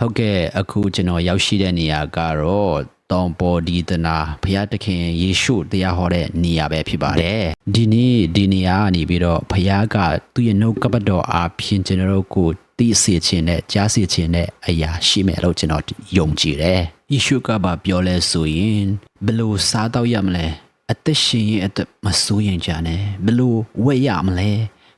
ဟုတ်ကဲ့အခုကျွန်တော်ရောက်ရှိတဲ့နေရာကတော့တောင်ပေါ်ဒီတနာဘုရားသခင်ယေရှုတရားဟောတဲ့နေရာပဲဖြစ်ပါတယ်ဒီနေ့ဒီနေရာကနေပြီးတော့ဘုရားကသူ့ရဲ့နှုတ်ကပတ်တော်အားဖြင့်ကျွန်တော်တို့ကိုသိစေခြင်းနဲ့ကြားစေခြင်းနဲ့အရာရှိမယ်လို့ကျွန်တော်ယုံကြည်တယ်ယေရှုကပါပြောလဲဆိုရင်ဘယ်လိုစားတော့ရမလဲအသက်ရှင်ရင်အသက်မစိုးရင်ကြနဲ့ဘယ်လိုဝတ်ရမလဲ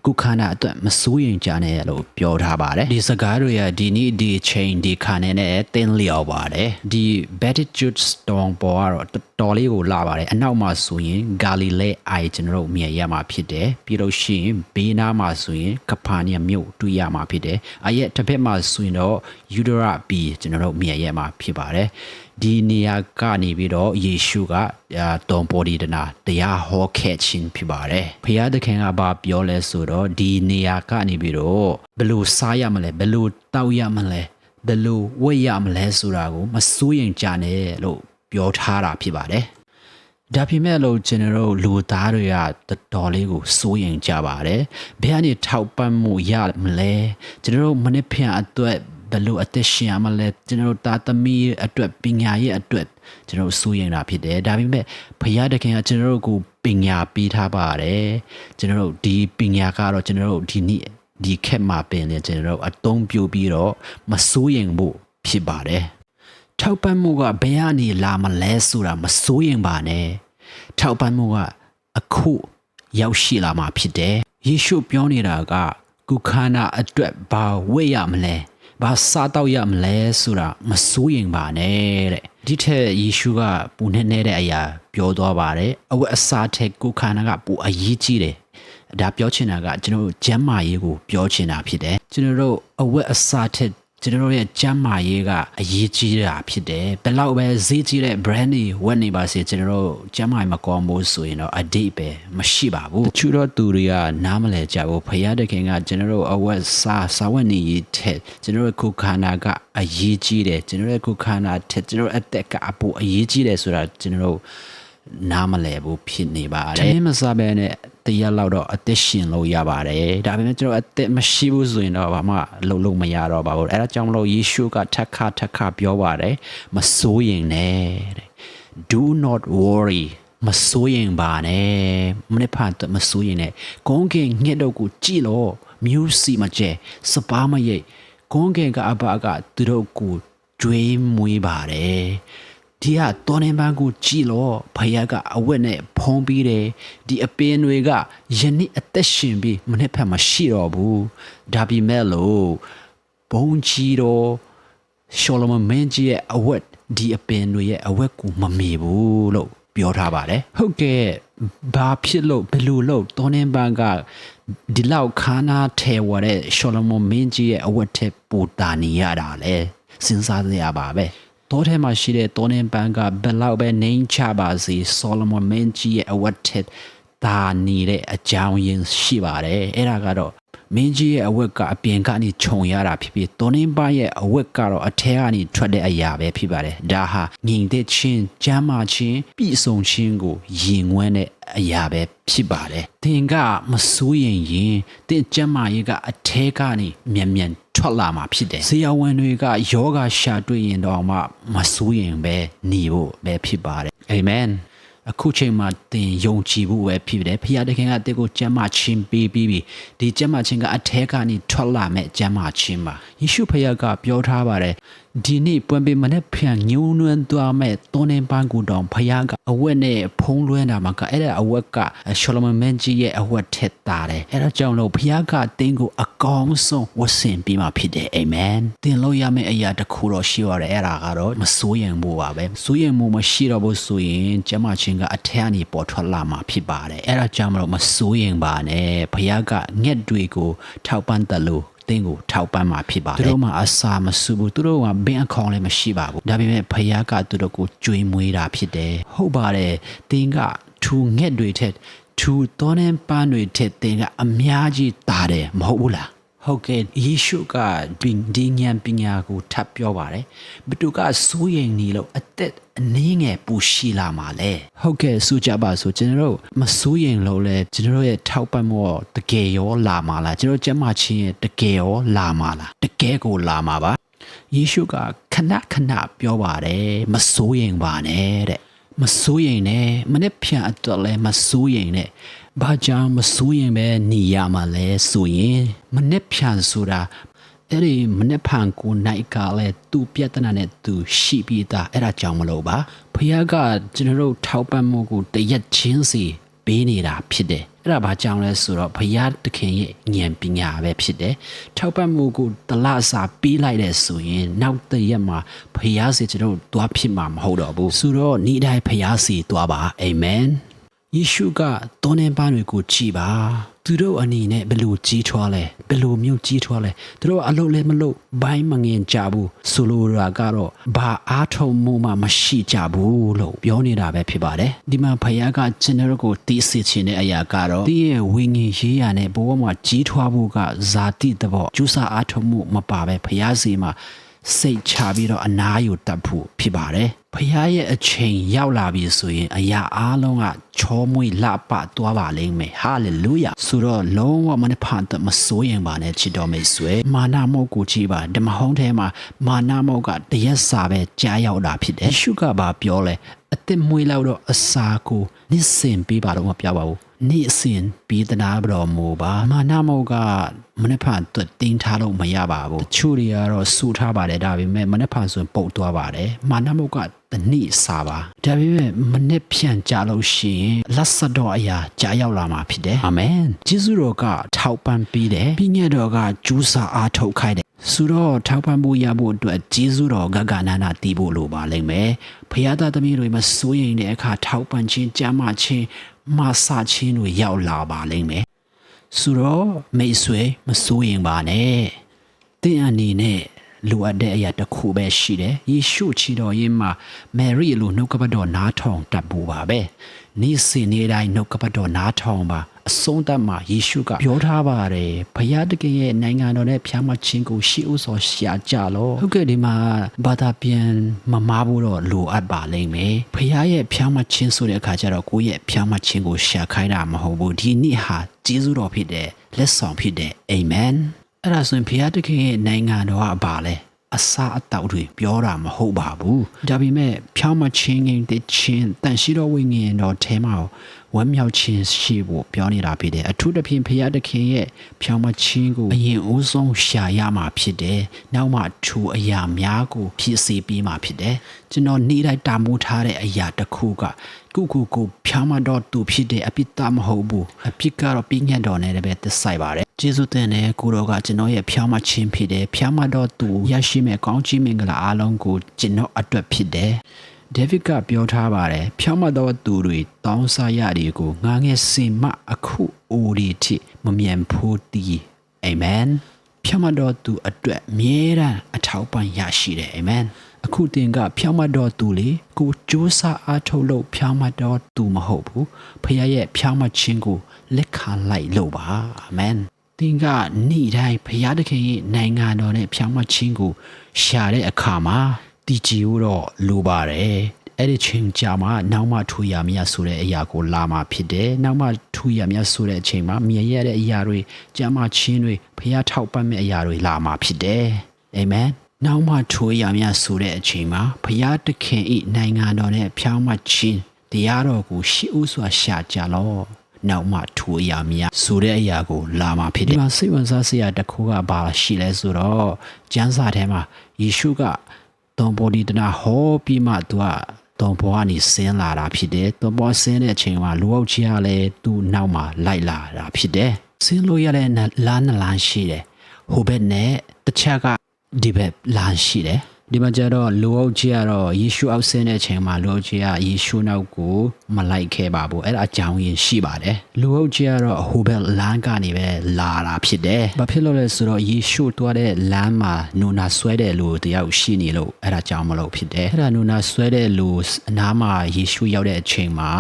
ကုခန္ဓာအတွက်မစိုးရင်ကြနဲ့လို့ပြောထားပါတယ်ဒီစကားတွေကဒီနေ့ဒီချိန်ဒီခါနဲ့နဲ့တင်းလျော်ပါတယ်ဒီ Beatitude Storm ပေါ်ကတော့တော်တော်လေးကိုလာပါတယ်အနောက်မှာဆိုရင် Galilee အိုင်ကျွန်တော်တို့မြင်ရမှာဖြစ်တယ်ပြီးလို့ရှိရင်ဘေးနားမှာဆိုရင်ကဖာနီယမြို့တွေ့ရမှာဖြစ်တယ်အရက်တစ်ဖက်မှာဆိုရင်တော့ Udara B ကျွန်တော်တို့မြင်ရမှာဖြစ်ပါတယ် ဒီနေရာကနေပြီးတော့ယေရှုကတုံပေါ်ဒီတနာတရားဟောခဲ့ခြင်းဖြစ်ပါတယ်ဖခင်သခင်ကဘာပြောလဲဆိုတော့ဒီနေရာကနေပြီးတော့ဘယ်လိုစားရမလဲဘယ်လိုတောက်ရမလဲဘယ်လိုဝတ်ရမလဲဆိုတာကိုမစိုးရင်ကြနဲ့လို့ပြောထားတာဖြစ်ပါတယ်ဒါပေမဲ့လို့ကျွန်တော်တို့လူသားတွေကတော်တော်လေးကိုစိုးရင်ကြပါတယ်ဘယ်ကနေထောက်ပံ့မှုရမလဲကျွန်တော်တို့မနေ့ဖြန်အတွက် ဘယ်လိုအသက်ရှင်ရမလဲကျွန်တော်တို့သားသမီးအတွက်ပညာရေးအတွက်ကျွန်တော်တို့စိုးရင်တာဖြစ်တယ်ဒါပေမဲ့ဘုရားတခင်ကကျွန်တော်တို့ကိုပညာပေးထားပါတယ်ကျွန်တော်တို့ဒီပညာကတော့ကျွန်တော်တို့ဒီနေ့ဒီခက်မှာပင်လေကျွန်တော်တို့အသုံးပြုပြီးတော့မစိုးရင်ဖို့ဖြစ်ပါတယ်ထောက်ပံ့မှုကဘယ်ကနေလာမလဲဆိုတာမစိုးရင်ပါနဲ့ထောက်ပံ့မှုကအခုရောက်ရှိလာမှာဖြစ်တယ်ယေရှုပြောနေတာကကုခန္ဓာအတွက်ဘာဝတ်ရမလဲ ဘာစားတော့ရမလဲဆိုတာမစိုးရင်ပါနဲ့တဲ့ဒီထက်ယေရှုကပူနေနေတဲ့အရာပြောသွားပါတယ်အဝတ်အစားထက်ကိုခန္ဓာကပူအရေးကြီးတယ်ဒါပြောချင်တာကကျွန်တော်တို့ကျမ်းမာရေးကိုပြောချင်တာဖြစ်တယ်ကျွန်တော်တို့အဝတ်အစားထက် ကျွန်တော်တို့ရဲ့ကျမ်းမာရေးကအရေးကြီးတာဖြစ်တယ်ဘယ်လောက်ပဲဈေးကြီးတဲ့ brand တွေဝတ်နေပါစေကျွန်တော်တို့ကျမ်းမာရေးမကောင်းဘူးဆိုရင်တော့အတိတ်ပဲမရှိပါဘူးတချို့တော့သူတွေကနားမလဲကြဘူးဖယားတခင်ကကျွန်တော်တို့အဝတ်စားစားဝတ်နေရေးထက်ကျွန်တော်တို့ခုခန္ဓာကအရေးကြီးတယ်ကျွန်တော်တို့ခုခန္ဓာထက်ကျွန်တော်အသက်ကအပူအရေးကြီးတယ်ဆိုတာကျွန်တော်တို့နားမလဲဘူးဖြစ်နေပါတယ်။တမင်မစားဘဲနဲ့ တရက်လောက်တော့အသက်ရှင်လို့ရပါတယ်။ဒါပေမဲ့ကျွန်တော်အသက်မရှိဘူးဆိုရင်တော့ဘာမှလုပ်လို့မရတော့ပါဘူး။အဲဒါကြောင့်မလို့ယေရှုကထက်ခါထက်ခါပြောပါတယ်။မစိုးရင်နဲ့တဲ့။ Do not worry မစိုးရင်ပါနဲ့မနေ့ဖန်မစိုးရင်နဲ့ကုန်းကင်ငှက်တော့ကိုကြည့်လို့မျိုးစီမကျဲစပါးမရိတ်ကုန်းကင်ကအဘကသူတို့ကိုကြွေးမွေးပါတယ် ဒီကတော်နေပန်းကိုကြည်လို့ဘုရားကအဝတ်နဲ့ဖုံးပြီးတယ်ဒီအပင်တွေကယနေ့အသက်ရှင်ပြီးမနေ့ဖက်မရှိတော့ဘူးဒါပေမဲ့လို့ဘုံကြီးတော့ရှောလမန်မင်းကြီးရဲ့အဝတ်ဒီအပင်တွေရဲ့အဝတ်ကိုမမေဘူးလို့ပြောထားပါတယ်ဟုတ်ကဲ့ဘာဖြစ်လို့ဘယ်လိုလို့တော်နေပန်းကဒီလောက်ခါနာထဲဝတဲ့ရှောလမန်မင်းကြီးရဲ့အဝတ်ထက်ပိုတာနေရတာလဲစဉ်းစားရပါပဲ တောထဲမှာရှိတဲ့တောနေပန်းကဘယ်လောက်ပဲနှိမ်ချပါစေဆောလမွန်မင်းကြီးရဲ့အဝတ်ထက်ဒါနေတဲ့အကြောင်းရင်းရှိပါတယ်အဲ့ဒါကတော့မင်းကြီးရဲ့အဝတ်ကအပြင်ကနေခြုံရတာဖြစ်ဖြစ်တောနေပန်းရဲ့အဝတ်ကတော့အထဲကနေထွက်တဲ့အရာပဲဖြစ်ပါတယ်ဒါဟာငြိမ်သက်ခြင်းကြမ်းမာခြင်းပြည့်စုံခြင်းကိုယင်ဝန်းတဲ့အရာပဲဖြစ်ပါတယ်သင်ကမစိုးရင်ရင်သင်ကျမ်းမာရေးကအထဲကနေမြန်မြန် ထွက်လာမှာဖြစ်တယ်။ဇေယဝန်တွေကယောဂရှာတွေ့ရင်တော့မှမစိုးရင်ပဲနေဖို့ပဲဖြစ်ပါတယ်။အာမင်။အခုချိန်မှာသင်ယုံကြည်ဖို့ပဲဖြစ်တယ်။ဖခင်တခင်ကတဲ့ကိုကျမ်းမာခြင်းပေးပြီးပြီ။ဒီကျမ်းမာခြင်းကအထဲကနေထွက်လာမဲ့ကျမ်းမာခြင်းပါ။ယေရှုဖခင်ကပြောထားပါတယ်။ဒီနေ့ပွင့်ပေးမနဲ့ဖျံညုံနွမ်းသွားမဲ့တောနေပန်းကူတောင်ဖခင်ကအဝက်နဲ့ဖုံးလွှမ်းတာမှာကအဲ့ဒါအဝက်ကရှောလမန်မန်ကြီးရဲ့အဝက်ထက်တာတယ်။အဲ့ဒါကြောင့်လို့ဖခင်ကတင်းကိုအကောင်းဆုံးဝတ်ဆင်ပြီးမှဖြစ်တယ်။အာမင်။တင်လို့ရမယ့်အရာတစ်ခုတော့ရှိရတယ်အဲ့ဒါကတော့မစိုးရင်ဘူးပါပဲ။စိုးရင်မှုမရှိတော့ဘူးဆိုရင်ကျမချင်းကအထက်ကနေပေါ်ထွက်လာမှာဖြစ်ပါတယ်။အဲ့ဒါကြောင့်မလို့မစိုးရင်ပါနဲ့ဖခင်ကငှက်တွေကိုထောက်ပံ့တယ်လို့ တင်းကိုထောက်ပံ့မှာဖြစ်ပါတယ်သူတို့မှာအစာမစုဘူးသူတို့ကဘင်းအခေါင်လည်းမရှိပါဘူးဒါပေမဲ့ဖခင်ကသူတို့ကိုကြွေးမွေးတာဖြစ်တယ်ဟုတ်ပါတယ်တင်းကထူငှက်တွေထက်ထူတော်နေပန်းတွေထက်တင်းကအများကြီးတာတယ်မဟုတ်ဘူးလား ဟုတ်ကဲ့ယေရှုကပင်ဒီဉာဏ်ပညာကိုထပ်ပြောပါတယ်ဘသူကစိုးရိမ်နေလို့အသက်အနည်းငယ်ပူရှိလာမှာလဲဟုတ်ကဲ့ဆိုကြပါဆိုကျွန်တော်တို့မစိုးရိမ်လို့လဲကျွန်တော်တို့ရဲ့ထောက်ပံ့မှုတကယ်ရောလာမှာလားကျွန်တော်ကျမ်းမာချင်းရဲ့တကယ်ရောလာမှာလားတကယ်ကိုလာမှာပါယေရှုကခဏခဏပြောပါတယ်မစိုးရင်ပါနဲ့တဲ့မစိုးရင်နဲ့မနေ့ဖြန်အတွက်လည်းမစိုးရင်နဲ့ ဘာကြောင့်မစိုးရင်ပဲနေရမှာလဲဆိုရင်မနေ့ဖြန်ဆိုတာအဲ့ဒီမနေ့ဖန်ကိုနိုင်ကလည်းသူ့ပြဿနာနဲ့သူရှိပြီးသားအဲ့ဒါကြောင့်မလို့ပါဖခင်ကကျွန်တော်တို့ထောက်ပံ့မှုကိုတရက်ချင်းစီပေးနေတာဖြစ်တယ်အဲ့ဒါဘာကြောင့်လဲဆိုတော့ဘုရားသခင်ရဲ့ဉာဏ်ပညာပဲဖြစ်တယ်ထောက်ပံ့မှုကိုတလအစာပေးလိုက်တဲ့ဆိုရင် နောက်တရက်မှာဘုရားစီကျွန်တော်တို့သွားဖြစ်မှာမဟုတ်တော့ဘူးဆိုတော့နေ့တိုင်းဘုရားစီသွားပါအာမင် ယေရှုကတောနေပန်းတွေကိုကြည်ပါသူတို့အနေနဲ့ဘယ်လိုကြီးထွားလဲဘယ်လိုမျိုးကြီးထွားလဲသူတို့အလုပ်လည်းမလုပ်ဘိုင်းမငင်ကြဘူးဆိုလိုတာကတော့ဘာအားထုတ်မှုမှမရှိကြဘူးလို့ပြောနေတာပဲဖြစ်ပါတယ်ဒီမှာဖခင်ကကျွန်တော်ကိုတီးစစ်ချင်တဲ့အရာကတော့ဒီရဲ့ဝိညာဉ်ရေးရနဲ့ဘဝမှာကြီးထွားဖို့ကဇာတိတဘောကျူစာအားထုတ်မှုမပါပဲဖခင်စီမှာ စိတ်ချပြီးတော့အနာယူတတ်ဖို့ဖြစ်ပါတယ်။ဖခင်ရဲ့အချိန်ရောက်လာပြီဆိုရင် အရာအလုံးကချောမွေ့လှပသွားပါလိမ့်မယ်။ဟာလေလုယာ။ဆိုတော့လုံးဝမနှဖန်တမစိုးရင်ပါနဲ့ချစ်တော်မိတ်ဆွေ။မာနမောက်ကိုကြည့်ပါဓမ္မဟောင်းထဲမှာမာနမောက်ကတရက်စာပဲကြားရောက်တာဖြစ်တယ်။ရှုကဘာပြောလဲအစ်စ်မွေးလောက်တော့အစာကိုနစ်စင်ပေးပါတော့မပြောပါဘူး။ နေ့စဉ်ပြီးတနာတော်မူပါမာနမောက်ကမနေ့ဖန်တွတ်တင်းထားလို့မရပါဘူးတချို့တွေကတော့စူထားပါတယ်ဒါပေမဲ့မနေ့ဖန်ဆိုရင်ပုတ်သွားပါတယ်မာနမောက်ကတနည်းစားပါဒါပေမဲ့မနေ့ဖြန်ကြလို့ရှိရင်လက်ဆက်တော်အရာကြာရောက်လာမှာဖြစ်တယ်အာမင်ဂျေဇုတော်ကထောက်ပံ့ပေးတယ်ပြီးညတ်တော်ကကျူးစာအားထုတ်ခိုင်းတယ်ဆိုတော့ထောက်ပံ့ဖို့ရဖို့အတွက်ဂျေဇုတော်ဂဂနာနာတီးဖို့လိုပါလိမ့်မယ်ဖခင်သားသမီးတွေမစိုးရင်တဲ့အခါထောက်ပံ့ခြင်းကြမ်းမှခြင်း မဆာချင်းတွေရောက်လာပါလိမ့်မယ်ဆိုတော့မိတ်ဆွေမစိုးရင်ပါနဲ့တင်းအနေနဲ့လိုအပ်တဲ့အရာတစ်ခုပဲရှိတယ်ယေရှုချီတော်ရင်မှာမယ်ရီလိုနှုတ်ကပတ်တော်နားထောင်တတ်ဖို့ပါပဲနေ့စဉ်နေ့တိုင်းနှုတ်ကပတ်တော်နားထောင်ပါ အဆုံးသတ်မှာယေရှုကပြောထားပါတယ်ဘုရားတခင်ရဲ့နိုင်ငံတော်နဲ့ဖျားမချင်းကိုရှေးဥစွာရှာကြလောဟုတ်ကဲ့ဒီမှာဘာသာပြန်မမားဖို့တော့လိုအပ်ပါလိမ့်မယ်ဘုရားရဲ့ဖျားမချင်းဆိုတဲ့အခါကျတော့ကိုယ့်ရဲ့ဖျားမချင်းကိုရှာခိုင်းတာမဟုတ်ဘူးဒီနေ့ဟာကျေးဇူးတော်ဖြစ်တဲ့လက်ဆောင်ဖြစ်တဲ့အာမင်အဲ့ဒါဆိုရင်ဘုရားတခင်ရဲ့နိုင်ငံတော်ကဘာလဲ အစာအတောက်တွေပြောတာမဟုတ်ပါဘူးဒါပေမဲ့ဖြောင်းမချင်းငင်တဲ့ချင်းတန်ရှိတော်ဝိညာဉ်တော်ထဲမှာဝမ်းမြောက်ခြင်းရှိဖို့ပြောနေတာဖြစ်တယ်အထူးသဖြင့်ဖရာသခင်ရဲ့ဖြောင်းမချင်းကိုအရင်ဦးဆုံးရှာရမှာဖြစ်တယ်နောက်မှထူအရာများကိုဖြစ်စေပြီးမှဖြစ်တယ်ကျွန်တော်နေ့တိုင်းတာမိုးထားတဲ့အရာတစ်ခုကကုကုကိုဖြောင်းမတော့သူဖြစ်တဲ့အပြစ်သားမဟုတ်ဘူးအပြစ်ကတော့ပြင်းညတ်တော်နဲ့လည်းပဲသက်ဆိုင်ပါတယ် ကျေးဇူးတင်တဲ့ကိုတော်ကကျွန်တော်ရဲ့ဖြောင်းမချင်းဖြစ်တယ်ဖြောင်းမတော့သူရရှိမဲ့ကောင်းချီးမင်္ဂလာအားလုံးကိုကျွန်တော်အတွက်ဖြစ်တယ်ဒေးဗစ်ကပြောထားပါတယ်ဖြောင်းမတော့သူတွေတောင်းစားရတွေကိုငားငယ်စင်မအခုအိုဒီတိမမြန်ဖို့တီးအာမင်ဖြောင်းမတော့သူအတွက်အမြဲတမ်းအထောက်ပံ့ရရှိတယ်အာမင်အခုတင်ကဖြောင်းမတော်သူလေကိုစူးစမ်းအားထုတ်လို့ဖြောင်းမတော်သူမဟုတ်ဘူးဖခင်ရဲ့ဖြောင်းမခြင်းကိုလက်ခံလိုက်လို့ပါအာမင် တင်ကနေ့တိုင်းဖခင်တခင်ရဲ့နိုင်ငံတော်နဲ့ဖြောင်းမခြင်းကိုရှာတဲ့အခါမှာတီဂျီကိုတော့လိုပါတယ်အဲ့ဒီချိန်ကြာမှနောက်မှထူရမြတ်ဆိုတဲ့အရာကိုလာမှာဖြစ်တယ်။နောက်မှထူရမြတ်ဆိုတဲ့အချိန်မှာမြင်ရတဲ့အရာတွေကြမ်းမှချင်းတွေဖះထောက်ပတ်မဲ့အရာတွေလာမှာဖြစ်တယ်။အာမင်။နောက်မှထူရမြတ်ဆိုတဲ့အချိန်မှာဖះတခင်ဤနိုင်ငံတော်နဲ့ဖြောင်းမှချင်းတရားတော်ကိုရှိဥစွာရှာကြလော့။ နောက်မှထူအရာများဆိုတဲ့အရာကိုလာမှာဖြစ်တယ်။ဒီမှာစိတ်ဝင်စားစရာတစ်ခုကဘာရှိလဲဆိုတော့ကျမ်းစာထဲမှာယေရှုကသွန်ပေါ်ဒီတနာဟောပြီးမှသူကသွန်ပေါ်ကနေဆင်းလာတာဖြစ်တယ်သွန်ပေါ်ဆင်းတဲ့အချိန်မှာလူအုပ်ကြီးကလည်းသူ့နောက်မှာလိုက်လာတာဖြစ်တယ်ဆင်းလို့ရတဲ့လမ်းနှစ်လမ်းရှိတယ်ဟိုဘက်နဲ့တစ်ချက်ကဒီဘက်လမ်းရှိတယ် ဒီမှာကျတော့လူအုပ်ကြီးကတော့ယေရှုအောက်ဆင်းတဲ့အချိန်မှာလူအုပ်ကြီးကယေရှုနောက်ကိုမလိုက်ခဲ့ပါဘူးအဲ့ဒါအကြောင်းရင်းရှိပါတယ်လူအုပ်ကြီးကတော့ဟိုဘက်လမ်းကနေပဲလာတာဖြစ်တယ်ဘာဖြစ်လို့လဲဆိုတော့ယေရှုတွားတဲ့လမ်းမှာနူနာဆွဲတဲ့လူတယောက်ရှိနေလို့အဲ့ဒါကြောင့်မလို့ဖြစ်တယ်အဲ့ဒါနူနာဆွဲတဲ့လူအနားမှာယေရှုရောက်တဲ့အချိန်မှာ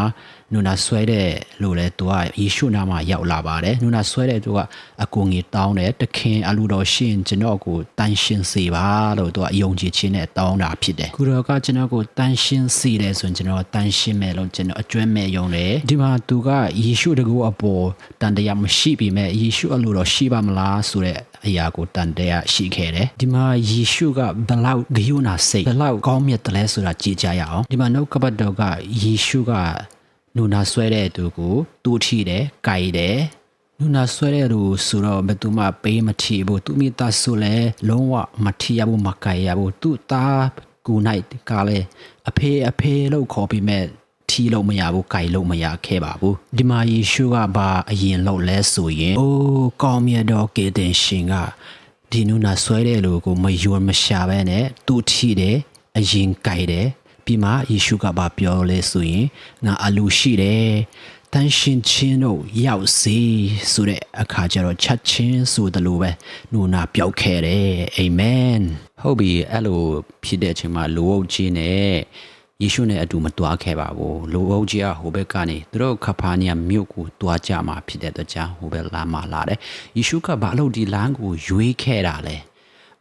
နူနာဆွဲတဲ့လို့လဲသူကယေရှုနာမှာရောက်လာပါတယ်နူနာဆွဲတဲ့သူကအကူငီတောင်းတယ်တခင်အလူတော်ရှင်ကျွန်တော်ကိုတန်ရှင်းစေပါလို့သူကယုံကြည်ခြင်းနဲ့တောင်းတာဖြစ်တယ်ကုတော်ကကျွန်တော်ကိုတန်ရှင်းစေတယ်ဆိုရင်ကျွန်တော်တန်ရှင်းမယ်လို့ကျွန်တော်အကျွမ်းမဲ့ယုံတယ်ဒီမှာသူကယေရှုတကူအပေါ်တန်တရားမရှိပြီမဲ့ယေရှုအလိုတော်ရှိပါမလားဆိုတဲ့အရာကိုတန်တဲ့ရှိခဲ့တယ်ဒီမှာယေရှုကဘလောက်ဂယုဏစိတ်ဘလောက်ကောင်းမြတ်တယ်လဲဆိုတာကြည်ကြရအောင်ဒီမှာနှုတ်ကပတ်တော်ကယေရှုက နူနာဆွဲတဲ့သူကိုတူးထီတယ်၊ကြိုက်တယ်နူနာဆွဲတဲ့လူဆိုတော့ဘယ်သူမှပေးမထီဘူးသူမိသားစုလည်းလုံးဝမထီရဘူးမကြိုက်ရဘူးသူသားကူနိုင်ကလည်းအဖေအဖေလို့ခေါ်ပြီးမဲ့ထီလို့မရဘူးကြိုက်လို့မရခဲ့ပါဘူးဒီမှာယေရှုကဘာအရင်လို့လဲဆိုရင်အိုးကောင်းမြတ်တော်ကေတင်ရှင်ကဒီနူနာဆွဲတဲ့လူကိုမယွမရှာပဲနဲ့သူထီတယ်အရင်ကြိုက်တယ် ပြီးမှယေရှုကဘာပြောလဲဆိုရင်ငါအလူရှိတယ်တန်ရှင်ချင်းတို့ရောက်စီဆိုတဲ့အခါကျတော့ချက်ချင်းဆိုတယ်လို့ပဲနူနာပြောက်ခဲ့တယ်အာမင်ဟုတ်ပြီအဲ့လိုဖြစ်တဲ့အချိန်မှာလူအုပ်ကြီးနဲ့ယေရှုနဲ့အတူမတွားခဲ့ပါဘူးလူအုပ်ကြီးကဟိုဘက်ကနေသူတို့ခဖာနီယမြို့ကိုတွားကြမှာဖြစ်တဲ့အတွက်ကြောင့်ဟိုဘက်လမ်းမှာလာတယ်ယေရှုကဘာလို့ဒီလမ်းကိုရွေးခဲ့တာလဲ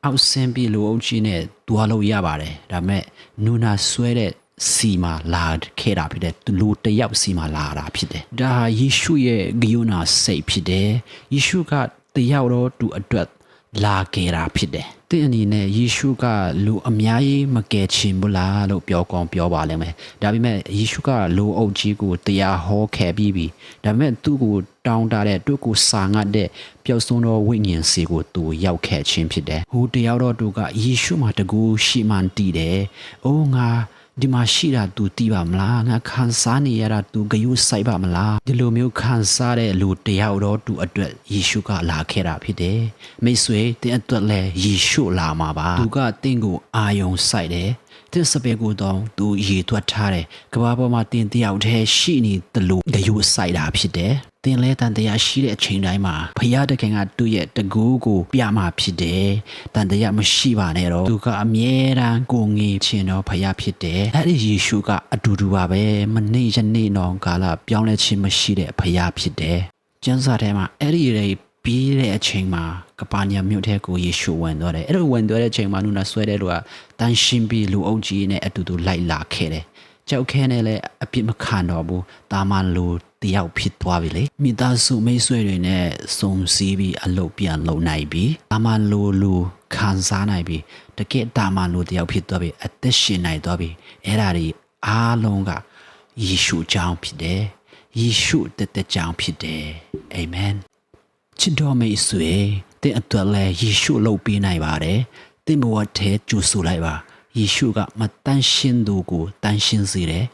အောက်ဆင်းပြီးလူအုပ်ကြီးနဲ့တွားလို့ရပါတယ်ဒါပေမဲ့နူနာဆွဲတဲ့စီမာလာခဲ့တာဖြစ်တယ်လူတယောက်စီမာလာတာဖြစ်တယ်ဒါယေရှုရဲ့ဂယုဏစိတ်ဖြစ်တယ်ယေရှုကတယောက်တော့သူအတွက်လာခဲ့တာဖြစ်တယ်တဲ့အနေနဲ့ယေရှုကလူအများကြီးမကယ်ချင်ဘူးလားလို့ပြောကောင်းပြောပါလိမ့်မယ်ဒါပေမဲ့ယေရှုကလူအုပ်ကြီးကိုတရားဟောခဲ့ပြီးပြီဒါပေမဲ့သူ့ကို တောင်းတတဲ့သူ့ကိုစာငတ်တဲ့ပျောက်ဆုံးသောဝိညာဉ်စီကိုသူရောက်ခဲ့ခြင်းဖြစ်တယ်ဟိုတယောက်တော့သူကယေရှုမှာတကူရှိမှန်တည်တယ်အိုးငါဒီမှာရှိတာ तू တီးပါမလားငါခံစားနေရတာ तू ဂယုစိုက်ပါမလားဒီလိုမျိုးခံစားတဲ့လူတယောက်တော့ तू အတွက်ယေရှုကလာခဲ့တာဖြစ်တယ်မိတ်ဆွေတင်းအတွက်လည်းယေရှုလာမှာပါ तू ကတင်းကိုအာယုံစိုက်တယ်တင်းစပယ်ကိုတော့ तू ရေတွက်ထားတယ်ကဘာပေါ်မှာတင်းတယောက်တည်းရှိနေတယ်လို့ဂယုစိုက်တာဖြစ်တယ် တင်လဲတန်တရားရှိတဲ့အချိန်တိုင်းမှာဖရာတခင်ကသူ့ရဲ့တကူကိုပြမှာဖြစ်တယ်။တန်တရားမရှိပါနဲ့တော့သူကအမြဲတမ်းကိုငေချင်တော့ဖရာဖြစ်တယ်။အဲ့ဒီယေရှုကအတူတူပါပဲမနေ့ယနေ့တော့ကာလပြောင်းလဲခြင်းမရှိတဲ့ဖရာဖြစ်တယ်။ကျမ်းစာထဲမှာအဲ့ဒီတွေပြီးတဲ့အချိန်မှာကပါညာမြို့ထဲကိုယေရှုဝင်သွားတယ်။အဲ့လိုဝင်သွားတဲ့အချိန်မှာနုနာဆွဲတဲ့လူကတန်ရှင်းပြီးလူအုပ်ကြီးနဲ့အတူတူလိုက်လာခဲ့တယ်။ကြောက်ခဲနဲ့လည်းအပြစ်မခံတော့ဘူးတာမန်လူ တယောက်ဖြစ်သွားပြီလေမိသားစုမိတ်ဆွေတွေနဲ့စုံစည်းပြီးအလုပ်ပြန်လုပ်နိုင်ပြီတာမန်လူလူခံစားနိုင်ပြီတကယ်တာမန်လူတယောက်ဖြစ်သွားပြီအသက်ရှင်နိုင်သွားပြီအဲ့ဒါတွေအားလုံးကယေရှုကြောင့်ဖြစ်တယ်ယေရှုတသက်ကြောင့်ဖြစ်တယ်အာမင်ချစ်တော်မိတ်ဆွေတဲ့အတွက်လည်းယေရှုလုပ်ပေးနိုင်ပါတယ်တဲ့ဘဝထဲကျူဆူလိုက်ပါယေရှုကမတန်ရှင်းသူကိုတန်ရှင်းစေတယ်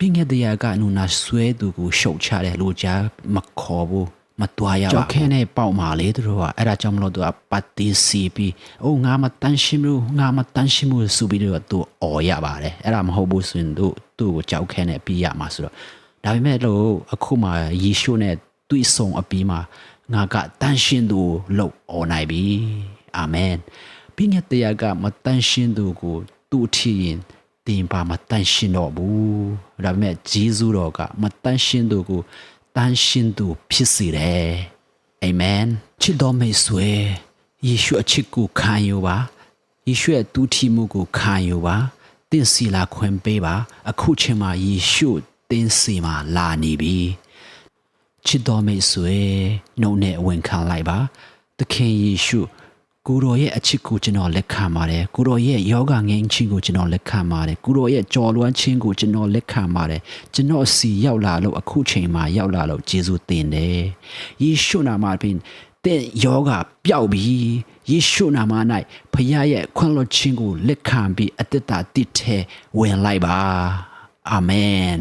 ပင်ငယ်တရားကနူနာဆွဲသူကိုရှုတ်ချတယ်လို့ကြားမခေါ်ဘူးမတွားရပါဘူးကြောက်ခဲနဲ့ပေါက်မာလေသူတို့ကအဲ့ဒါကြောင့်မလို့သူကပတ်တီစီပြီးအိုးငါမတန်ရှင်းဘူးငါမတန်ရှင်းဘူးဆိုပြီးတော့သူအော်ရပါတယ်အဲ့ဒါမဟုတ်ဘူးဆိုရင်သူသူ့ကိုကြောက်ခဲနဲ့ပြီးရမှာဆိုတော့ဒါပေမဲ့လို့အခုမှယေရှုနဲ့တွေ့ဆုံအပြီးမှာငါကတန်ရှင်းသူလို့အော်နိုင်ပြီအာမင်ပင်ငယ်တရားကမတန်ရှင်းသူကိုသူ့ထီရင်တင်ပါမတန်ရှင်းတော့ဘူး ဒါပေမဲ့ဂျေဇုတော်ကမတန်ရှင်းသူကိုတန်ရှင်းသူဖြစ်စေတယ်အာမင်ချစ်တော်မိတ်ဆွေယေရှုအချစ်ကိုခံယူပါယေရှုရဲ့တူထီမှုကိုခံယူပါတင့်စီလာခွင့်ပေးပါ အခုချိန်မှာယေရှုတင်းစီမှာလာနေပြီချစ်တော်မိတ်ဆွေနှုတ်နဲ့ဝန်ခံလိုက်ပါ သခင်ယေရှု ကိုရောရဲ့အချစ်ကိုကျွန်တော်လက်ခံပါတယ်ကိုရောရဲ့ယောဂငင်းချင်းကိုကျွန်တော်လက်ခံပါတယ်ကိုရောရဲ့ကြော်လွှမ်းခြင်းကိုကျွန်တော်လက်ခံပါတယ်ကျွန်တော်စီရောက်လာလို့အခုချိန်မှာရောက်လာလို့ယေရှုတင်တယ်ယေရှုနာမဖြင့်တဲ့ယောဂပျောက်ပြီယေရှုနာမ၌ဖခင်ရဲ့ခွင့်လွှတ်ခြင်းကိုလက်ခံပြီးအသက်တာတည်ထဲဝင်လိုက်ပါအာမင်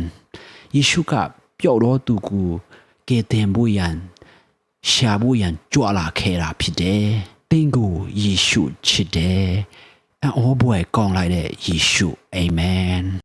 ယေရှုကပျောက်တော့သူကိုကယ်တင်ဖို့ရန်ရှာဖို့ရန်ကြွလာခဲ့တာဖြစ်တယ်တ င်းကိုယေရှုချစ်တယ်။အောဘွယ်ကောင်းလိုက်တဲ့ယေရှုအာမင်။